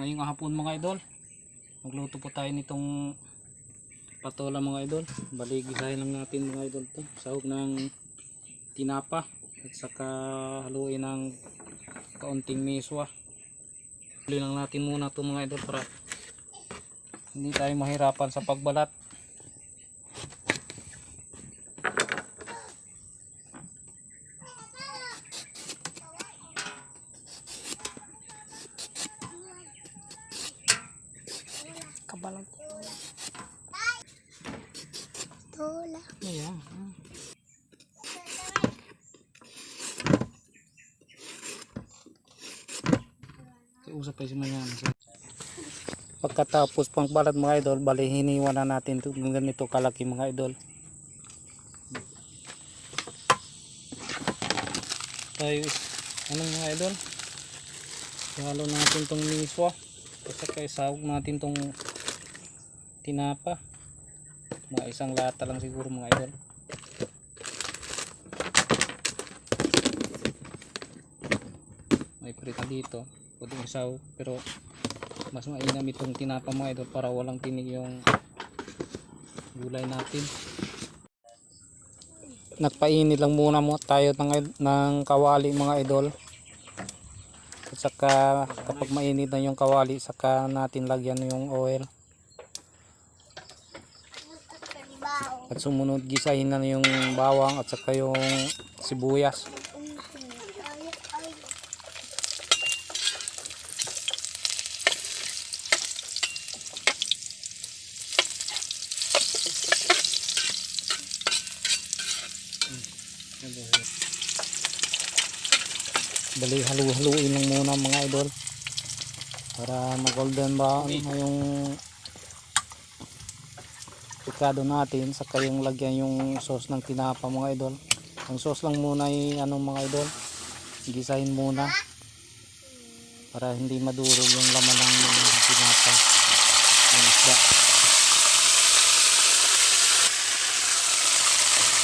ngayong hapon mga idol. Magluto po tayo nitong patola mga idol. Bali gisahin lang natin mga idol to. Sahog ng tinapa at saka haluin ng kaunting miswa huli lang natin muna to mga idol para hindi tayo mahirapan sa pagbalat Usap tayo si Mayan. Pagkatapos pang balat mga idol, bali hiniwan na natin ito ganito kalaki mga idol. Tayo, ano mga idol? Ihalo natin tong miswa. At saka isawag natin tong tinapa. Mga isang lata lang siguro mga idol. May prita dito. Pwedeng isaw. Pero mas mainam itong tinapa mga idol para walang tinig yung gulay natin. Nagpainit lang muna mo tayo ng, ng kawali mga idol. At saka kapag mainit na yung kawali, saka natin lagyan yung oil. At sumunod gisahin na yung bawang at saka yung sibuyas. Bali halu-haluin lang muna mga idol. Para mag-golden brown na yung pikado natin saka yung lagyan yung sauce ng tinapa mga idol. Ang sauce lang muna ay ano mga idol. Gisahin muna para hindi madurog yung laman ng tinapa ng isda.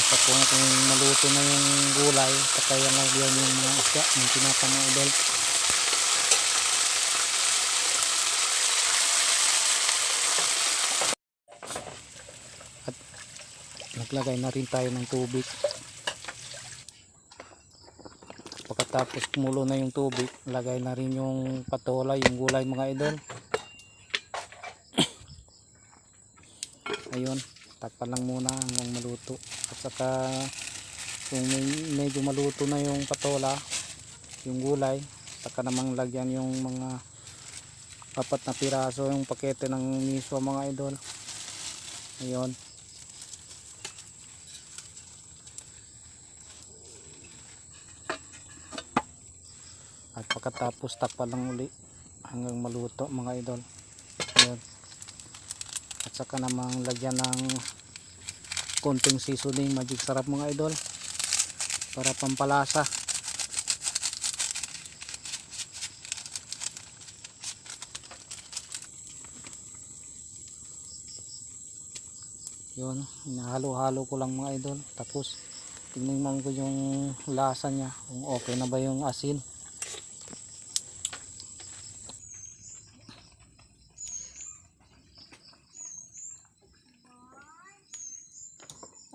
Basta kung, kung maluto na yung gulay, saka yan lagyan yung mga isda ng tinapa mga idol. naglagay na rin tayo ng tubig. Pagkatapos kumulo na yung tubig lagay na rin yung patola yung gulay mga idol. Ayun takpan lang muna hanggang maluto. At saka kung may, medyo maluto na yung patola yung gulay saka namang lagyan yung mga apat na piraso yung pakete ng miswa mga idol. Ayun. At pagkatapos takpan lang uli hanggang maluto mga idol. Ayan. at saka namang lagyan ng konting seasoning magic sarap mga idol. Para pampalasa. Yun hinahalo-halo ko lang mga idol. Tapos tingnan ko yung lasa niya kung okay na ba yung asin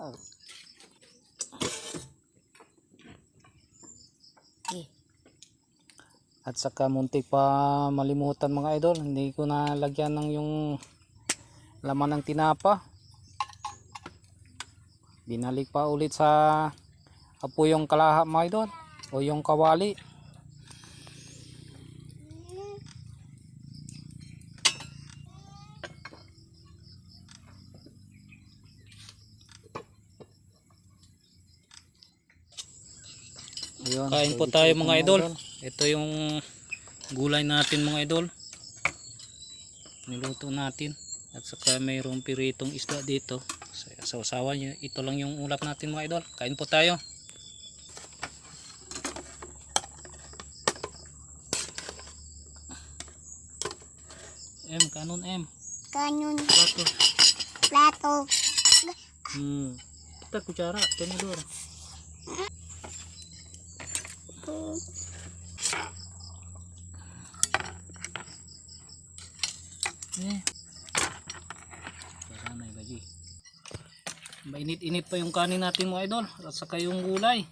Ah. At saka muntik pa malimutan mga idol, hindi ko na lagyan ng yung laman ng tinapa. Binalik pa ulit sa apo yung kalaha mga idol o yung kawali. Ayun, Kain po tayo mga idol. Ito yung gulay natin mga idol. Niluto natin. At saka mayroong piritong isda dito. Sa sa usawa nyo. Ito lang yung ulap natin mga idol. Kain po tayo. M, kanon M. Kanyon. Plato. Plato. Hmm. Kita kutsara, tenedor. Eh. Sana yung gaji. Mainit-init pa yung kanin natin mga idol. At saka yung gulay.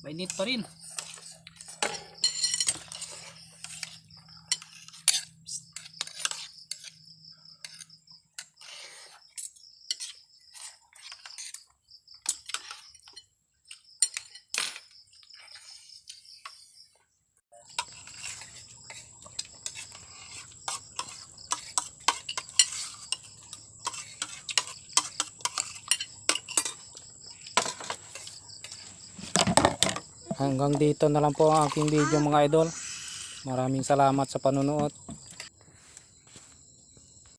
Mainit pa rin. Hanggang dito na lang po ang aking video mga idol. Maraming salamat sa panonood.